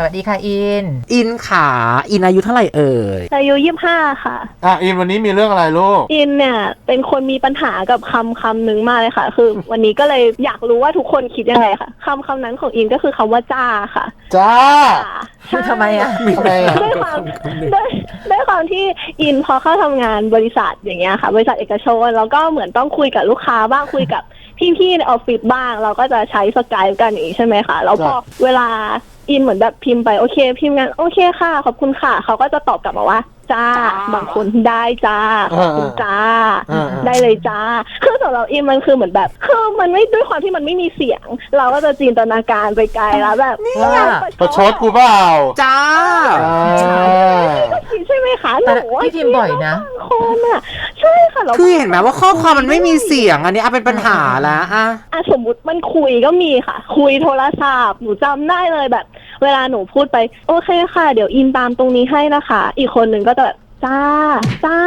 สวัสดีค่ะอิน อินขา อินอายุเท่าไหร่เอ่ย อายุยี่ห้าค่ะ อะอินวันนี้มีเรื่องอะไรลูก อินเนี่ย เป็นคนมีปัญหากับคำคำหนึ่งมากเลยค่ะ คือ วันนี้ก็เลยอยากรู้ว่าทุกคนคิดยังไงค่ะคำคำนั้นของอินก็คือคำว่าจ้าค่ะ จ้า ใช่ทำไมอะมีทำไมอะ ด้วยความด้วยด้วยความที่อินพอเข้าทำงานบริษัทอย่างเงี้ยค่ะ บริษัทเอกชนแล้วก็เหมือนต้องคุยกับลูกค้าบ้างคุยกับพี่ๆในออฟฟิศบ้าง เราก็จะใช้สกายกันอย่างนี้ใช่ไหมคะแล้วพอเวลา อินเหมือนแบบพิมพ์ไปโอเค พิมพ์งานโอเคค่ะ ขอบคุณค่ะ เขาก็จะตอบกลับมาว่า จ้าบางคนได้จ้าขอบคุณจ้าอ่า ได้เลยจ้า คือสำหรับอินมันคือเหมือนแบบคือมันไม่ด้วยความที่มันไม่มีเสียง เราก็จะจินตนาการไปไกลแล้วแบบว่าประชดกูเปล่าจ้า อ่า ใช่ไหมคะหแต่นูว่าพี่พิมพ์บ่อยนะ บางคนอะใช่ค่ะเรา คือเห็นไหมว่าข้อความมันไม่มีเสียง อันนี้เอาเป็นปัญหาแล้วอะอะสมมติมันคุยก็มีค่ะ คุยโทรศัพท์หนูจำได้เลยแบบ เวลาหนูพูดไปโอเคค่ะ เดี๋ยวอินตามตรงนี้ให้นะคะ อีกคนหนึ่งก็จะแบบจ้าจ้า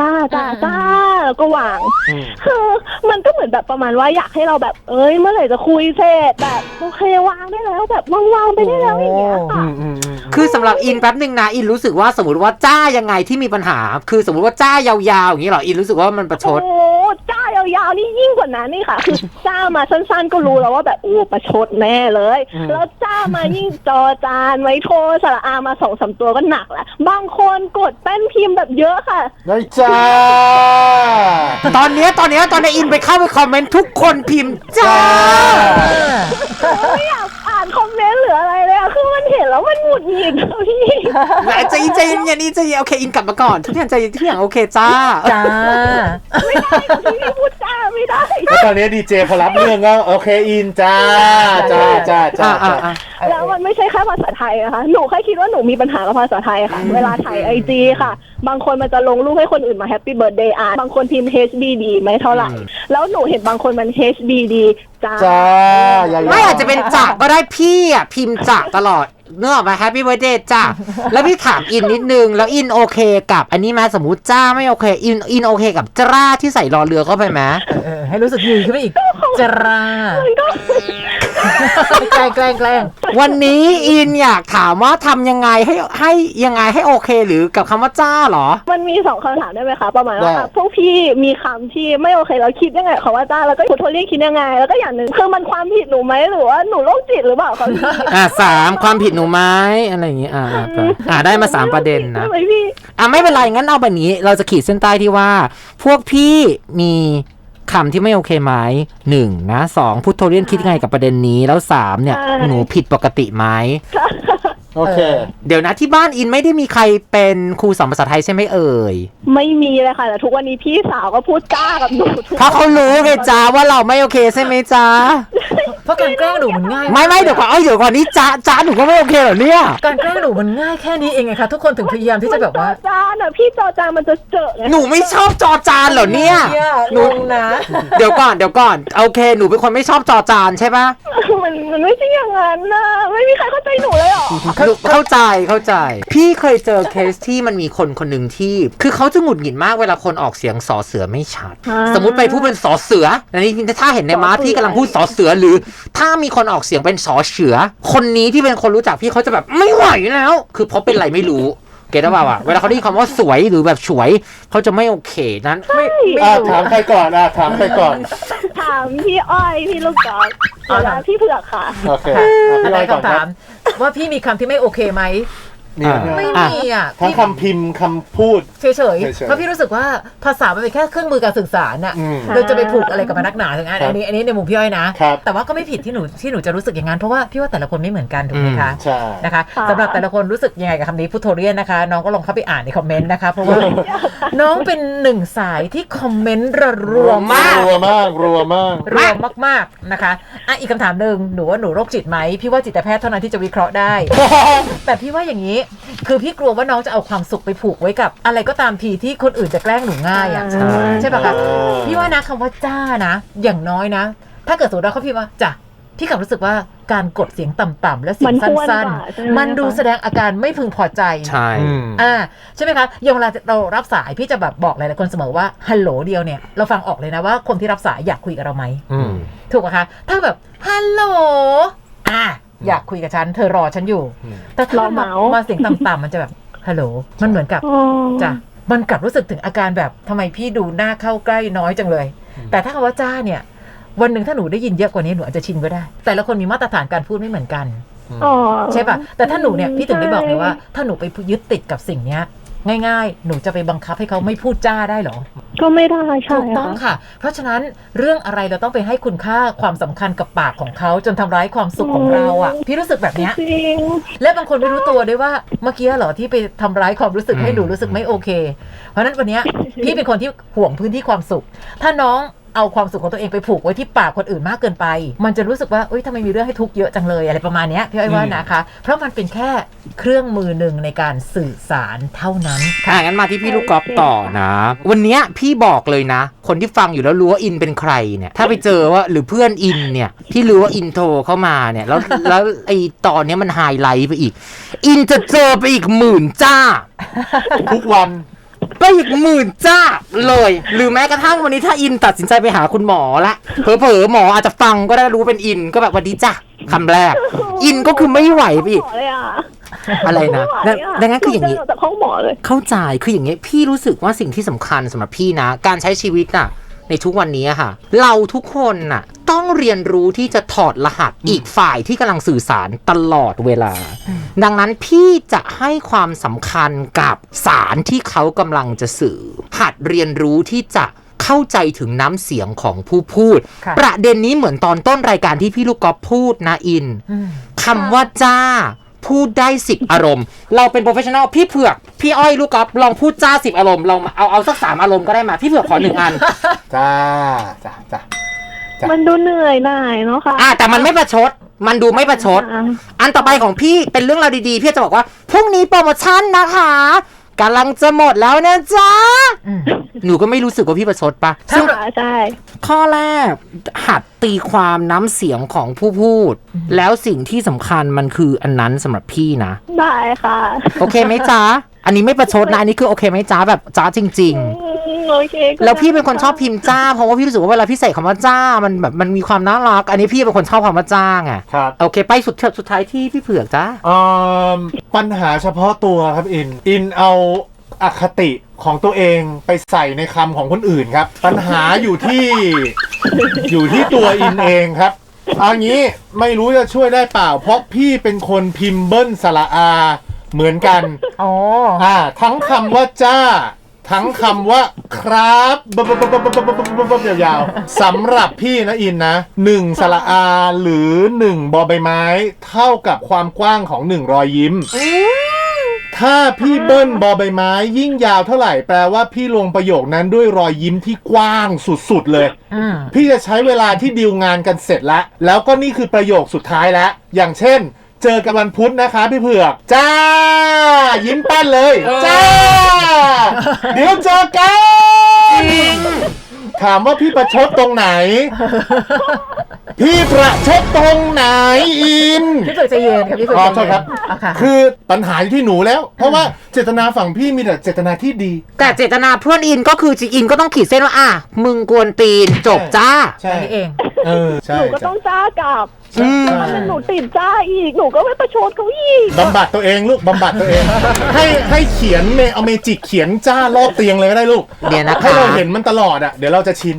จ้าจ้าจ้าแล้วก็วางอืมคือมันก็เหมือนแบบประมาณว่าอยากให้เราแบบ เอ้ย เมื่อไหร่จะคุยเสร็จแบบโอเควางได้แล้วแบบวางๆไปได้แล้วอย่างเงี้ยค่ะอืมอืมอืมคือสำหรับอินแป๊บหนึ่งนะอินรู้สึกว่าสมมติว่าจ้ายังไงที่มีปัญหา คือสมมติว่าจ้ายาวๆอย่างนี้เหรออินรู้สึกว่ามันประชโอ้ดจ้า ยาวๆนี่ยิ่งกว่านั้นนี่ค่ะ คือจ้ามาสั้นๆ ก็รู้แล้วว่าแบบโอ้ประชดแน่เลยแล้วจ้ามายิ่งจอจานไว้โทรสระอามาสองสามตัวก็หนักแล้วบางคนกดแป้นพิมพ์แบบเยอะค่ะ ได้จ้า ตอนเนี้ยตอนเนี้ยตอนนี้อินไปเข้าไปคอมเมนต์ทุกคนพิมพ์จ้าไม่อยาก ใจเย็นใจเย็นอย่านี้ใจเย็นโอเคอินกลับมาก่อน ทุกอย่างใจเย็นทุกอย่างโอเคจ้าจ้าไม่ได้พี่ไม่พูดจ้าไม่ได้แล้วตอนนี้ดีเจพอรับเรื่องก็โอเคอินจ้าจ้าจ้าจ้าอ่าอ่าจ้าอ่าแล้วมันไม่ใช่แค่ภาษาไทยนะคะหนูแค่คิดว่าหนูมีปัญหากับภาษาไทยค่ะ เวลาถ่ายไอจีค่ะ บางคนมันจะลงรูปให้คนอื่นมาแฮปปี้เบิร์ดเดย์อะบางคนพิมพ์ HBD ไม่เท่าไหร่ แล้วหนูเห็นบางคนมัน HBD จ้าจ้าอย่าไม่อาจจะเป็นจากก็ได้พี่อะพิมพ์จากตลอด เนื้อออกมาแฮปปี้เบ t ร์ a เดย์จ้าแล้วพี่ถามอินนิดนึง แล้วอินโอเคกับอันนี้ไหมาสมมติจ้าไม่โอเค อินอินโอเคกับจ้าที่ใส่รอเรือเข้าไปไหม เออให้รู้สึกยืนขึ้นไปอีกจรา มันก็ แกล้งแกล้งแกล้งวันนี้อินอยากถามว่าทำยังไงให้ให้ยังไงให้โอเค หรือกับคำว่าจ้าเหรอ มันมีสองคำถามได้ไหมคะ ประมาณว่าอะพวกพี่มีคำที่ไม่โอเคแล้วคิดยังไงเขาว่าจ้าแล้วก็คุณโทเรียกคิดยังไง แล้วก็อย่างหนึ่งคือมันความผิดหนูไหมหรือว่าหนูโรคจิตหรือเปล่าคะพี่อ่าสามความผิดหนูไหมอะไรอย่างงี้อ่าอ่าไปอ่าได้มาสามประเด็นนะ ใช่ไหมพี่ อะไม่เป็นไรงั้นเอาแบบนี้ เราจะขีดเส้นใต้ที่ว่า พวกพี่มี คำที่ไม่โอเคไหมหนึ่งนะสองพุทโธเรียนคิดยังไงกับประเด็นนี้แล้วสามเนี่ย หนูผิดปกติไหมโอเค เดี๋ยวนะที่บ้านอินไม่ได้มีใครเป็นครูสอนภาษาไทยใช่ไหมเอ่ย ไม่มีเลยค่ะแต่ทุกวันนี้พี่สาวก็พูดจ้ากับหนูทุกเพราะเขารู้ไงจ้าว่าเราไม่โอเคใช่ไหมจ้า เพราะการแกล้งหนูมันง่ายไม่ไม่เดี๋ยวก่อนเอ้ยเดี๋ยวก่อนนี่จ้าจ้าหนูก็ไม่โอเคเหรอเนี่ยการแกล้งหนูมันง่ายแค่นี้เองไงคะทุกคนถึงพยายามที่จะแบบว่าจอจานอะพี่จอจานมันจะเจอไงหนูไม่ชอบจอจานเหรอเนี่ย หนูนะ เดี๋ยวก่อนเดี๋ยวก่อนโอเค หนูเป็นคนไม่ชอบจอจานใช่ปะ มันมันไม่ใช่อย่างนั้นนะไม่มีใครเข้าใจหนูเลยเหรอหนูเข้าใจเข้าใจ พี่เคยเจอเคสที่มันมีคนคนหนึ่งที่ คือเขาจะหงุดหงิดมากเวลาคนออกเสียงสอเสือไม่ชัด อ่าสมมติไปพูดเป็นสอเสืออันนี้ถ้าเห็นในม้าสอเสือ พี่กำลังพูดสอเสือหรือ ถ้ามีคนออกเสียงเป็นสอเสือ คนนี้ที่เป็นคนรู้จักพี่เขาจะแบบไม่ไหวแล้ว คือเพราะเป็นอะไรไม่รู้ เก็ตหรือเปล่าอะเวลาเขาได้ยินคำว่าสวยหรือแบบฉวยเขาจะไม่โอเคนั้นไม่ไม่อะรู้ถามใครก่อนอะถามใครก่อน ถามพี่อ้อยพี่ลูกกอล์ฟเอาเวล่ะลาพี่เผือกค่ะโอเคอะอะพี่ไรอ้อยก่อนคำคถารับมว่าพี่มีคำที่ไม่โอเคไหม นี่อ่าไม่อะมีอะทั้งพี่คำพิมพ์คำพูด เฉยเฉยๆ ๆเพราะพี่รู้สึกว่าภาษามันเป็นแค่เครื่องมือการสื่อสารน่ะอืม เราจะไปผูกอะไรกับมันนักหนาถึงอันครับอันนี้อันนี้ในมุมพี่อ้อยนะ ครับ แต่ว่าก็ไม่ผิดที่หนูที่หนูจะรู้สึกอย่างนั้นเพราะว่าพี่ว่าแต่ละคนไม่เหมือนกันถูกไหมคะ ใช่ นะคะค่ะ สำหรับแต่ละคนรู้สึกยังไงกับคำนี้พุทโธเรียนนะคะ น้องก็ลองเข้าไปอ่านในคอมเมนต์นะคะ เพราะว่า น้องเป็นหนึ่งสายที่คอมเมนต์ระรัวมากรัวมากรัวมากรวมมากๆนะคะอะอีกคำถามหนึ่งหนูว่าหนูโรคจิตไหมพี่ว่าจิตแพทย์เท่านั้นที่จะวิเคราะห์ได้ แต่พี่ว่าอย่างนี้คือพี่กลัวว่าน้องจะเอาความสุขไปผูกไว้กับ อะไรก็ตามทีที่คนอื่นจะแกล้งหนูง่ายอะ ใช่ ใช่ปะคะเออพี่ว่านะคำว่าจ้านะ อย่างน้อยนะ ถ้าเกิดสมมติว่าเขาพี่ว่าจ้ะพี่กลับรู้สึกว่าการกดเสียงต่ำๆและเสียงมันควรสั้นกว่าใช่ไหม ๆ มันดูแสดงอาการไม่พึงพอใจ ใช่ อืม อ่าใช่ไหมคะอย่างเวลาเรารับสายพี่จะแบบบอกหลายๆคนเสมอว่าฮัลโหลเดียวเนี่ยเราฟังออกเลยนะว่าคนที่รับสายอยากคุยกับเราไหม อืม ถูกไหมคะ ถ้าแบบฮัลโหล อะ อยากคุยกับฉัน เธอรอฉันอยู่อืมแต่ถ้ารอมาเมาส์มาเสียงต่ำๆมันจะแบบฮัลโหลมันเหมือนกับอ๋อจ้ะมันกลับรู้สึกถึงอาการแบบทำไมพี่ดูหน้าเข้าใกล้น้อยจังเลย แต่ถ้าคำว่าจ้าเนี่ย วันหนึ่งถ้าหนูได้ยินเยอะกว่านี้หนูอาจจะชินก็ได้ แต่ละคนมีมาตรฐานการพูดไม่เหมือนกันอ๋อใช่ป่ะแต่ถ้าหนูเนี่ยพี่ถึงได้บอกเลยว่า ถ้าหนูไปยึดติดกับสิ่งเนี้ย ง่าย ๆ หนูจะไปบังคับให้เขาไม่พูดจ้าได้เหรอ ก็ไม่ได้ใช่ถูกต้องค่ะค่ะ เพราะฉะนั้นเรื่องอะไรเราต้องไปให้คุณค่าความสำคัญกับปากของเขาจนทำร้ายความสุขของเราอะ พี่รู้สึกแบบเนี้ย จริง และบางคนไม่รู้ตัวด้วยว่าเมื่อกี้เหรอที่ไปทำร้ายความรู้สึกให้หนูรู้สึกไม่โอเค เพราะฉะนั้นวันเนี้ย พี่เป็นคนที่ห่วงพื้นที่ความสุข ถ้าน้อง เอาความสุขของตัวเองไปผูกไว้ที่ปากคนอื่นมากเกินไป มันจะรู้สึกว่าเอ้ยทำไมมีเรื่องให้ทุกข์เยอะจังเลยอะไรประมาณเนี้ยพี่อ้อยว่านะคะ เพราะมันเป็นแค่เครื่องมือหนึ่งในการสื่อสารเท่านั้นอะงั้นมาที่พี่ลูกกอล์ฟต่อนะ วันเนี้ยพี่บอกเลยนะ คนที่ฟังอยู่แล้วรู้ว่าอินเป็นใครเนี่ยถ้าไปเจอว่าหรือเพื่อนอินเนี่ยที่รู้ว่าอินโทรเข้ามาเนี่ยแล้วแล้วไอตอนเนี้ยมันไฮไลท์ไปอีก อินจะเจอไปอีกหมื่นจ้า ทุกวัน ไปอีกหมื่นจ้าเลย หรือแม้กระทั่งวันนี้ถ้าอินตัดสินใจไปหาคุณหมอละเผลอๆหมออาจจะฟังก็ได้รู้เป็นอินก็แบบวันดีจ้ะคำแรก อินก็คือไม่ไหวไปอีกหมอเลยอะอะไรนะไม่ไหวดังดังนั้นคืออย่างนี้ นี้จากห้องหมอเลย เข้าใจคืออย่างเงี้ยพี่รู้สึกว่าสิ่งที่สำคัญสำหรับพี่นะ การใช้ชีวิตน่ะ ในทุกวันนี้อะค่ะ เราทุกคนน่ะ ต้องเรียนรู้ที่จะถอดรหัสอีกฝ่ายที่กำลังสื่อสารตลอดเวลา ดังนั้นพี่จะให้ความสำคัญกับสารที่เขากำลังจะสื่อ หัดเรียนรู้ที่จะเข้าใจถึงน้ำเสียงของผู้พูด ค่ะประเด็นนี้เหมือนตอนต้นรายการที่พี่ลูกกอฟพูดนะอินอืม คำว่าจ้า พูดได้สิบอารมณ์ เราเป็นโปรเฟชชั่นอลพี่เผือกพี่อ้อยลูกกอล์ฟลองพูดจ้าสิบอารมณ์ลองมาเอาเอาสักสามอารมณ์ก็ได้มาพี่เผือกขอหนึ่งอัน จ้าจ้าจ้า จ้ะ มันดูเหนื่อยหน่ายเนาะค่ะอะแต่มันไม่ประชด มันดูไม่ประชด อ่า อันต่อไปของพี่เป็นเรื่องราวดีๆ พี่จะบอกว่าพรุ่งนี้โปรโมชั่นนะคะกำลังจะหมดแล้วนะจ๊ะ อืม หนูก็ไม่รู้สึกว่าพี่ประชดปะใช่ซึ่ง ค่ะใช่ ข้อแรกหัดตีความน้ำเสียงของผู้พูด แล้วสิ่งที่สำคัญมันคืออันนั้นสำหรับพี่นะ ได้ค่ะ โอเคไหมจ๊ะ อันนี้ไม่ประชดนะ อันนี้คือโอเคไหมจ๊ะแบบจ๊ะจริงอืม โอเคก็ๆแล้วพี่เป็นคนชอบพิมพ์จ้า เพราะว่าพี่รู้สึกว่าเวลาพี่ใส่คำว่าจ้ามันแบบมันมีความน่ารัก อันนี้พี่เป็นคนชอบคำว่าจ้าไงครับโอเค ไปสุดสุดท้ายที่พี่เผือกจ้าเอ่อปัญหาเฉพาะตัวครับอิน อินเอาอคติของตัวเองไปใส่ในคำของคนอื่นครับ ปัญหาอยู่ที่ อยู่ที่ตัวอินเองครับเอางี้ไม่รู้จะช่วยได้เปล่า เพราะพี่เป็นคนพิมพ์เบิ้ลสระอาเหมือนกัน อ๋ออ่า ทั้งคำว่าจ้า ทั้งคำว่าครับบบบบบบบบบบบบยาวๆสำหรับพี่นะอินนะหนึ่งสระอาหรือหนึ่งบอใบไม้ เท่ากับความกว้างของหนึ่งรอยยิ้ม ถ้าพี่เบิ้ลบอใบไม้ ยิ่งยาวเท่าไหร่แปลว่าพี่ลงประโยคนั้นด้วยรอยยิ้มที่กว้างสุดๆเลยอืมพี่จะใช้เวลาที่ดีลงานกันเสร็จแล้ว แล้วก็นี่คือประโยคสุดท้ายแล้วอย่างเช่น เจอกันวันพุธนะคะพี่เผือก จ้า ยิ้มแป้นเลย จ้า เดี๋ยวเจอกัน ถามว่าพี่ประชดตรงไหน พี่ประชดตรงไหนอิน พี่เผือกใจเย็นครับพี่เผือกอ๋อใจโทษเย็นครับ เอาค่ะ คือปัญหาอยู่ที่หนูแล้ว เพราะว่าเจตนาฝั่งพี่มีแต่เจตนาที่ดี แต่เจตนาเพื่อนอินก็คือจริงอินก็ต้องขีดเส้นว่าอะมึงกวนตีนจบจ้า ใช่อันนี้เอง เออใช่หนูก็ต้องจ้ากลับอืมแล้วมันหนูติดจ้าอีก หนูก็ไม่ประชดเขาอีก บำบัดตัวเองลูกบำบัดตัวเอง ให้ให้เขียนเมเอาเมจิกเขียนจ้ารอบเตียงเลยก็ได้ลูกเดี๋ยวนะคะ ให้เราเห็นมันตลอดอะเดี๋ยวเราจะชิน